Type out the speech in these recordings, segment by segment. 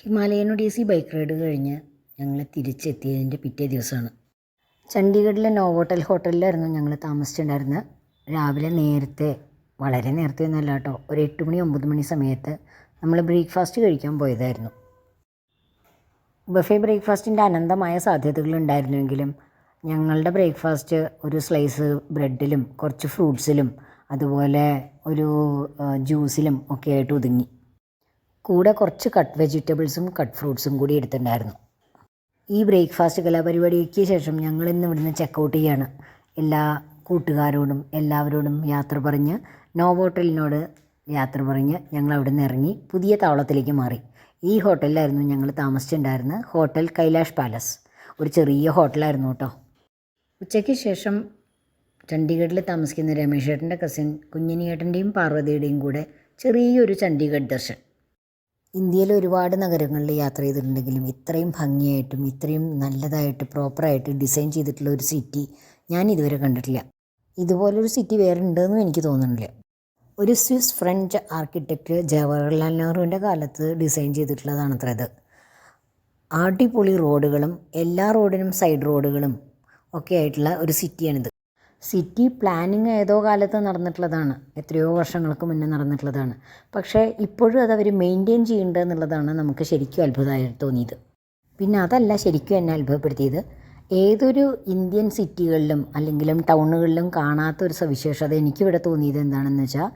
Himalayan Odissi bike ride കഴിഞ്ഞ് ഞങ്ങൾ തിരിച്ചെത്തിയതിന്റെ പിറ്റേ ദിവസമാണ്. ചണ്ഡീഗഡിലെ നോവോട്ടൽ ഹോട്ടലിലായിരുന്നു ഞങ്ങൾ താമസിച്ചിട്ടുണ്ടായിരുന്നത്. രാവിലെ നേരത്തെ വളരെ നേരത്തെ ഒന്നല്ല കേട്ടോ ഒരു എട്ട് മണി ഒമ്പത് മണി സമയത്ത് നമ്മൾ ബ്രേക്ക്ഫാസ്റ്റ് കഴിക്കാൻ പോയതായിരുന്നു. ബഫേ ബ്രേക്ക്ഫാസ്റ്റിന്റെ അനന്തമായ സാധ്യതകളുണ്ടായിരുന്നുവെങ്കിലും ഞങ്ങളുടെ ബ്രേക്ക്ഫാസ്റ്റ് ഒരു സ്ലൈസ് ബ്രെഡിലും കുറച്ച് ഫ്രൂട്ട്സിലും അതുപോലെ ഒരു ജ്യൂസിലും ഒക്കെ ആയിട്ട് ഒതുങ്ങി. കൂടെ കുറച്ച് കട്ട് വെജിറ്റബിൾസും കട്ട് ഫ്രൂട്ട്സും കൂടി എടുത്തിട്ടുണ്ടായിരുന്നു. ഈ ബ്രേക്ക്ഫാസ്റ്റ് കലാപരിപാടിക്ക് ശേഷം ഞങ്ങൾ ഇന്ന് ഇവിടുന്ന് ചെക്കൗട്ട് ചെയ്യാണ്. എല്ലാ കൂട്ടുകാരോടും എല്ലാവരോടും യാത്ര പറഞ്ഞ് നോവോട്ടലിനോട് യാത്ര പറഞ്ഞ് ഞങ്ങൾ അവിടെ നിന്ന് ഇറങ്ങി പുതിയ താവളത്തിലേക്ക് മാറി. ഈ ഹോട്ടലിലായിരുന്നു ഞങ്ങൾ താമസിച്ചിട്ടുണ്ടായിരുന്നത്. Hotel Kailash palace. ഒരു ചെറിയ ഹോട്ടലായിരുന്നു കേട്ടോ. ഉച്ചയ്ക്ക് ശേഷം ചണ്ഡീഗഡിൽ താമസിക്കുന്ന രമേശേട്ടന്റെ കസിൻ കുഞ്ഞിനിയേട്ടന്റെയും പാർവതിയുടെയും കൂടെ ചെറിയൊരു ചണ്ഡീഗഡ് ദർശൻ ഇന്ത്യയിൽ ഒരുപാട് നഗരങ്ങളിൽ യാത്ര ചെയ്തിട്ടുണ്ടെങ്കിലും ഇത്രയും ഭംഗിയായിട്ടും ഇത്രയും നല്ലതായിട്ട് പ്രോപ്പറായിട്ട് ഡിസൈൻ ചെയ്തിട്ടുള്ള ഒരു സിറ്റി ഞാൻ ഇതുവരെ കണ്ടിട്ടില്ല. ഇതുപോലൊരു സിറ്റി വേറെ ഉണ്ടെന്നും എനിക്ക് തോന്നുന്നില്ല. ഒരു സ്വിസ് ഫ്രഞ്ച് ആർക്കിടെക്റ്റ് ജവഹർലാൽ നെഹ്റുവിന്റെ കാലത്ത് ഡിസൈൻ ചെയ്തിട്ടുള്ളതാണ് അത്ര ഇത്. അടിപൊളി റോഡുകളും എല്ലാ റോഡിനും സൈഡ് റോഡുകളും ഒക്കെ ആയിട്ടുള്ള ഒരു സിറ്റിയാണിത് സിറ്റി പ്ലാനിങ് ഏതോ കാലത്ത് നടന്നിട്ടുള്ളതാണ്. എത്രയോ വർഷങ്ങൾക്ക് മുന്നേ നടന്നിട്ടുള്ളതാണ്. പക്ഷേ ഇപ്പോഴും അത് അവർ മെയിന്റെയിൻ ചെയ്യുന്നുണ്ട് എന്നുള്ളതാണ് നമുക്ക് ശരിക്കും അത്ഭുതമായി തോന്നിയത്. പിന്നെ അതല്ല ശരിക്കും എന്നെ അത്ഭുതപ്പെടുത്തിയത്. ഏതൊരു ഇന്ത്യൻ സിറ്റികളിലും അല്ലെങ്കിലും ടൗണുകളിലും കാണാത്ത ഒരു സവിശേഷത എനിക്കിവിടെ തോന്നിയത് എന്താണെന്ന് വെച്ചാൽ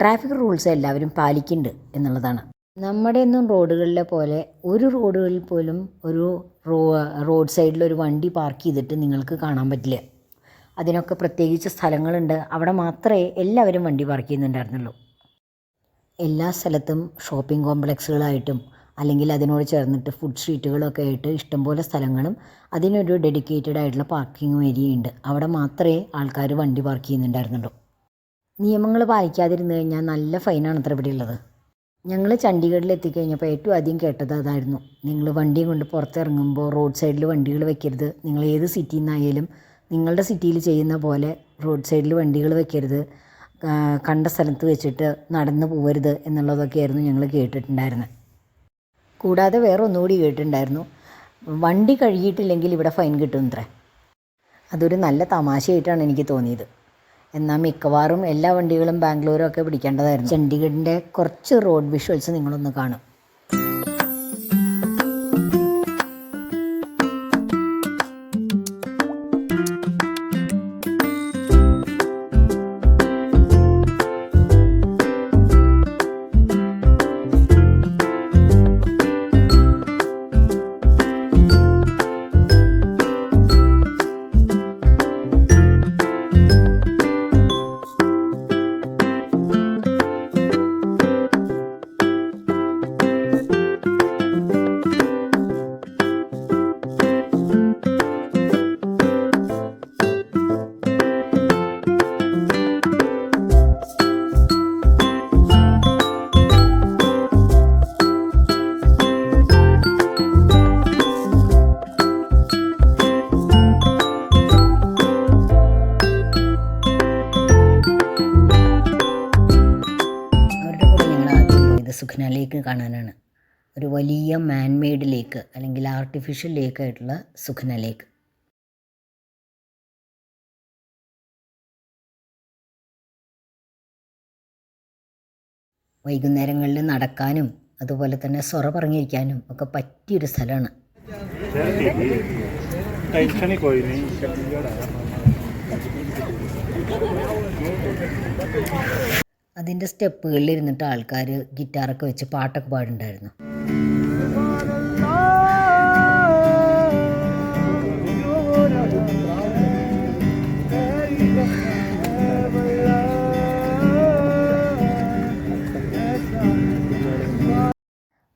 ട്രാഫിക് റൂൾസ് എല്ലാവരും പാലിക്കുന്നുണ്ട് എന്നുള്ളതാണ്. നമ്മുടെ ഒന്നും റോഡുകളിലെ പോലെ ഒരു റോഡുകളിൽ പോലും ഒരു റോ റോഡ് സൈഡിൽ ഒരു വണ്ടി പാർക്ക് ചെയ്തിട്ട് നിങ്ങൾക്ക് കാണാൻ പറ്റില്ല. അതിനൊക്കെ പ്രത്യേകിച്ച് സ്ഥലങ്ങളുണ്ട്. അവിടെ മാത്രമേ എല്ലാവരും വണ്ടി പാർക്ക് ചെയ്യുന്നുണ്ടായിരുന്നുള്ളൂ. എല്ലാ സ്ഥലത്തും ഷോപ്പിംഗ് കോംപ്ലക്സുകളായിട്ടും അല്ലെങ്കിൽ അതിനോട് ചേർന്നിട്ട് ഫുഡ് സ്ട്രീറ്റുകളൊക്കെ ആയിട്ട് ഇഷ്ടംപോലെ സ്ഥലങ്ങളും അതിനൊരു ഡെഡിക്കേറ്റഡ് ആയിട്ടുള്ള പാർക്കിംഗ് ഏരിയ ഉണ്ട്. അവിടെ മാത്രമേ ആൾക്കാർ വണ്ടി പാർക്ക് ചെയ്യുന്നുണ്ടായിരുന്നുള്ളൂ. നിയമങ്ങൾ പാലിക്കാതിരുന്നു കഴിഞ്ഞാൽ നല്ല ഫൈനാണ് അത്ര ഇവിടെ ഉള്ളത്. ഞങ്ങൾ ചണ്ഡീഗഡിൽ എത്തിക്കഴിഞ്ഞപ്പോൾ ഏറ്റവും ആദ്യം കേട്ടത് അതായിരുന്നു. നിങ്ങൾ വണ്ടിയും കൊണ്ട് പുറത്തിറങ്ങുമ്പോൾ റോഡ് സൈഡിൽ വണ്ടികൾ വെക്കരുത്. നിങ്ങൾ ഏത് സിറ്റിയിൽ നിന്നായാലും നിങ്ങളുടെ സിറ്റിയിൽ ചെയ്യുന്ന പോലെ റോഡ് സൈഡിൽ വണ്ടികൾ വെക്കരുത്. കണ്ട സ്ഥലത്ത് വെച്ചിട്ട് നടന്നു പോകരുത് എന്നുള്ളതൊക്കെയായിരുന്നു ഞങ്ങൾ കേട്ടിട്ടുണ്ടായിരുന്നത് കൂടാതെ വേറെ ഒന്നുകൂടി കേട്ടിട്ടുണ്ടായിരുന്നു. വണ്ടി കഴുകിയിട്ടില്ലെങ്കിൽ ഇവിടെ ഫൈൻ കിട്ടും ഇത്ര അതൊരു നല്ല തമാശയായിട്ടാണ് എനിക്ക് തോന്നിയത്. എന്നാൽ മിക്കവാറും എല്ലാ വണ്ടികളും ബാംഗ്ലൂരും ഒക്കെ പിടിക്കേണ്ടതായിരുന്നു. ചണ്ഡീഗഡിന്റെ കുറച്ച് റോഡ് വിഷ്വൽസ് നിങ്ങളൊന്ന് കാണും. കാണാനാണ്. ഒരു വലിയ മാൻമെയ്ഡ് ലേക്ക് അല്ലെങ്കിൽ ആർട്ടിഫിഷ്യൽ ലേക്ക് ആയിട്ടുള്ള സുഖന ലേക്ക് വൈകുന്നേരങ്ങളിൽ നടക്കാനും അതുപോലെ തന്നെ സ്വറ പറഞ്ഞിരിക്കാനും ഒക്കെ പറ്റിയൊരു സ്ഥലമാണ്. ടെൻഷനിൽ അതിന്റെ സ്റ്റെപ്പുകളിൽ ഇരുന്നിട്ട് ആൾക്കാർ ഗിറ്റാറൊക്കെ വെച്ച് പാട്ടൊക്കെ പാടുണ്ടായിരുന്നു.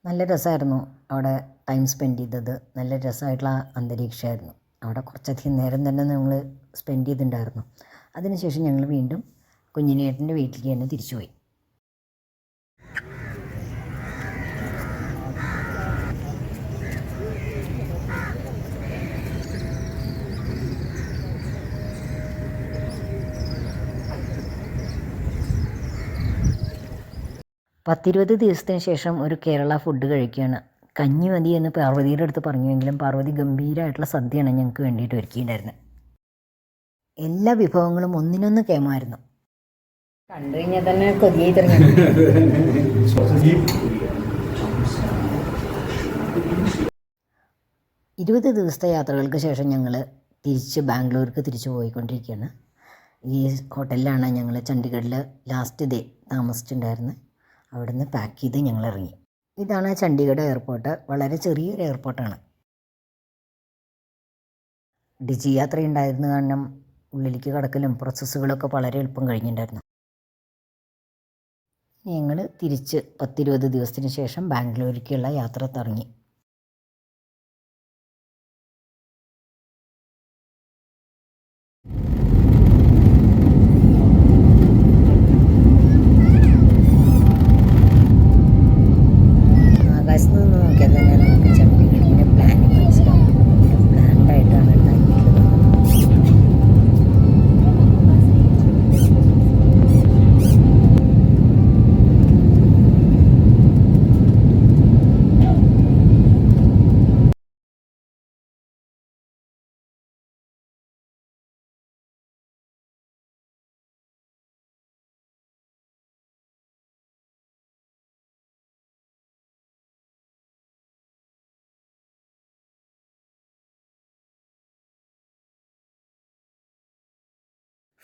നല്ല രസമായിരുന്നു അവിടെ ടൈം സ്പെൻഡ് ചെയ്തത്. നല്ല രസമായിട്ടുള്ള അന്തരീക്ഷമായിരുന്നു. അവിടെ കുറച്ചധികം നേരം തന്നെ ഞങ്ങൾ സ്പെൻഡ് ചെയ്തിട്ടുണ്ടായിരുന്നു അതിനുശേഷം ഞങ്ങൾ വീണ്ടും കുഞ്ഞിനേട്ടന്റെ വീട്ടിലേക്ക് തന്നെ തിരിച്ചുപോയി. പത്തിരുപത് ദിവസത്തിന് ശേഷം ഒരു കേരള ഫുഡ് കഴിക്കുകയാണ്. കഞ്ഞി മതി എന്ന് പാർവതിയുടെ അടുത്ത് പറഞ്ഞുവെങ്കിലും പാർവതി ഗംഭീരമായിട്ടുള്ള സദ്യയാണ് ഞങ്ങൾക്ക് വേണ്ടിയിട്ട് ഒരുക്കിയിട്ടുണ്ടായിരുന്നത്. എല്ലാ വിഭവങ്ങളും ഒന്നിനൊന്ന് കേമായിരുന്നു. കണ്ടു കഴിഞ്ഞാൽ തന്നെ കൊതിയായി ഇരുപത് ദിവസത്തെ യാത്രകൾക്ക് ശേഷം ഞങ്ങൾ തിരിച്ച് ബാംഗ്ലൂർക്ക് തിരിച്ചു പോയിക്കൊണ്ടിരിക്കുകയാണ്. ഈ ഹോട്ടലിലാണ് ഞങ്ങൾ ചണ്ഡീഗഡിൽ ലാസ്റ്റ് ഡേ താമസിച്ചിട്ടുണ്ടായിരുന്നത്. അവിടുന്ന് പാക്ക് ചെയ്ത് ഞങ്ങൾ ഇറങ്ങി ഇതാണ് ചണ്ഡീഗഡ് എയർപോർട്ട് വളരെ ചെറിയൊരു എയർപോർട്ടാണ് ഡിജി യാത്ര ഉണ്ടായിരുന്ന കാരണം ഉള്ളിലേക്ക് കടക്കലും പ്രോസസ്സുകളൊക്കെ വളരെ എളുപ്പം കഴിഞ്ഞിട്ടുണ്ടായിരുന്നു. ഞങ്ങൾ തിരിച്ച് പത്തിരുപത് ദിവസത്തിന് ശേഷം ബാംഗ്ലൂരിലേക്കുള്ള യാത്ര തുടങ്ങി.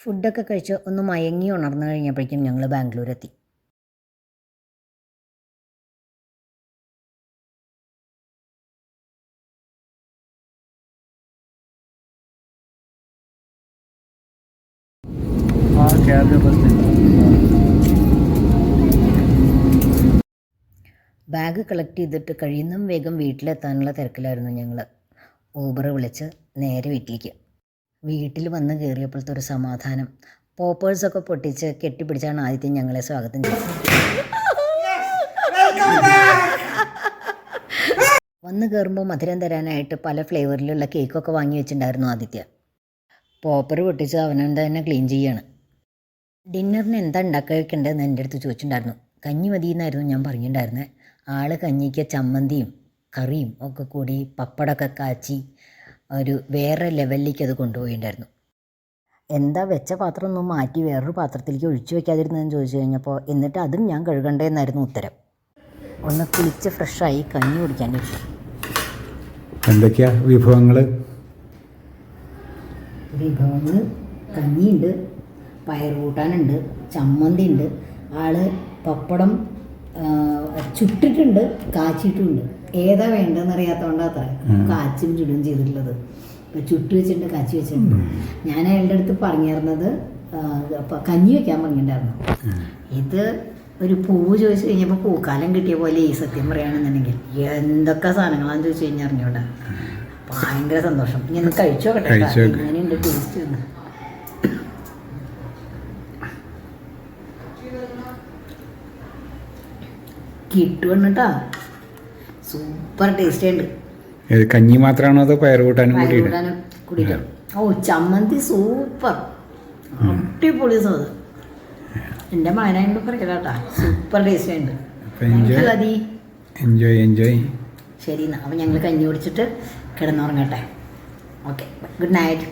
ഫുഡൊക്കെ കഴിച്ച് ഒന്ന് മയങ്ങി ഉണർന്നു കഴിഞ്ഞപ്പോഴേക്കും ഞങ്ങൾ ബാംഗ്ലൂരെത്തി. ബാഗ് കളക്ട് ചെയ്തിട്ട് കഴിയുന്നതും വേഗം വീട്ടിലെത്താനുള്ള തിരക്കിലായിരുന്നു ഞങ്ങൾ ഊബർ വിളിച്ച് നേരെ വീട്ടിലേക്ക്. വീട്ടിൽ വന്ന് കയറിയപ്പോഴത്തെ ഒരു സമാധാനം. പോപ്പേഴ്സൊക്കെ പൊട്ടിച്ച് കെട്ടിപ്പിടിച്ചാണ് ആദ്യത്തെ ഞങ്ങളെ സ്വാഗതം വന്ന് കയറുമ്പോൾ മധുരം തരാനായിട്ട് പല ഫ്ലേവറിലുള്ള കേക്കൊക്കെ വാങ്ങി വെച്ചിട്ടുണ്ടായിരുന്നു ആദിത്യ. പോപ്പർ പൊട്ടിച്ച് അവനെന്താ തന്നെ ക്ലീൻ ചെയ്യാണ്. ഡിന്നറിന് എന്താ ഉണ്ടാക്കി വെക്കേണ്ടതെന്ന് എന്റെ അടുത്ത് ചോദിച്ചിട്ടുണ്ടായിരുന്നു. കഞ്ഞി മതി എന്നായിരുന്നു ഞാൻ പറഞ്ഞിട്ടുണ്ടായിരുന്നത് ആൾ കഞ്ഞിക്ക് ചമ്മന്തിയും കറിയും ഒക്കെ കൂടി പപ്പടമൊക്കെ കാച്ചി ഒരു വേറെ ലെവലിലേക്ക് അത് കൊണ്ടുപോയിട്ടുണ്ടായിരുന്നു എന്താ വെച്ച പാത്രം ഒന്നും മാറ്റി വേറൊരു പാത്രത്തിലേക്ക് ഒഴിച്ചു വെക്കാതിരുന്നതെന്ന് ചോദിച്ചു കഴിഞ്ഞപ്പോൾ എന്നിട്ട് അതും ഞാൻ കഴുകണ്ടേന്നായിരുന്നു ഉത്തരം. ഒന്ന് കുളിച്ച് ഫ്രഷായി കഞ്ഞി കുടിക്കാൻ എന്തൊക്കെയാ വിഭവങ്ങൾ വിഭവങ്ങൾ കഞ്ഞിയുണ്ട് പയർ കൂട്ടാനുണ്ട് ചമ്മന്തി ഉണ്ട് ആൾ പപ്പടം ചുട്ടിട്ടുണ്ട് കാച്ചിട്ടുമുണ്ട് ഏതാ വേണ്ടതെന്ന് അറിയാത്തതുകൊണ്ട് അത്ര. കാച്ചും ചുടും ചെയ്തിട്ടുള്ളത്. ഇപ്പം ചുട്ട് വെച്ചിട്ടുണ്ട് കാച്ചി വെച്ചിട്ടുണ്ട്. ഞാൻ അയാളുടെ അടുത്ത് പറഞ്ഞിരുന്നത് കഞ്ഞി വെക്കാൻ പറഞ്ഞിട്ടുണ്ടായിരുന്നു. ഇത് ഒരു പൂവ് ചോദിച്ചു കഴിഞ്ഞപ്പോൾ പൂക്കാലം കിട്ടിയ പോലെ ഈ സത്യം പറയുകയാണെന്നുണ്ടെങ്കിൽ എന്തൊക്കെ സാധനങ്ങളാന്ന് ചോദിച്ചു കഴിഞ്ഞാൽ അറിഞ്ഞൂടാ. ഭയങ്കര സന്തോഷം. ഇനി ഒന്ന് കഴിച്ചോ കേട്ടോ. ടേസ്റ്റ് ഒന്ന് കിട്ടുവണ്ണ കേട്ടാ. സൂപ്പർ ടേസ്റ്റ് ഉണ്ട്. കഞ്ഞി മാത്രമാണോ അതോ പയർ കൂട്ടാനും കൂടി ഓ ചമ്മന്തി സൂപ്പർ. അടിപൊളി സ്വാദ് എന്റെ മകനായിട്ട് പറയലാട്ടാ. സൂപ്പർ ടേസ്റ്റ് ഉണ്ട്. എൻജോയ് എൻജോയ് ശരി എന്നാ. അപ്പം ഞങ്ങൾ കഞ്ഞി കുടിച്ചിട്ട് കിടന്നുറങ്ങട്ടെ. Okay good night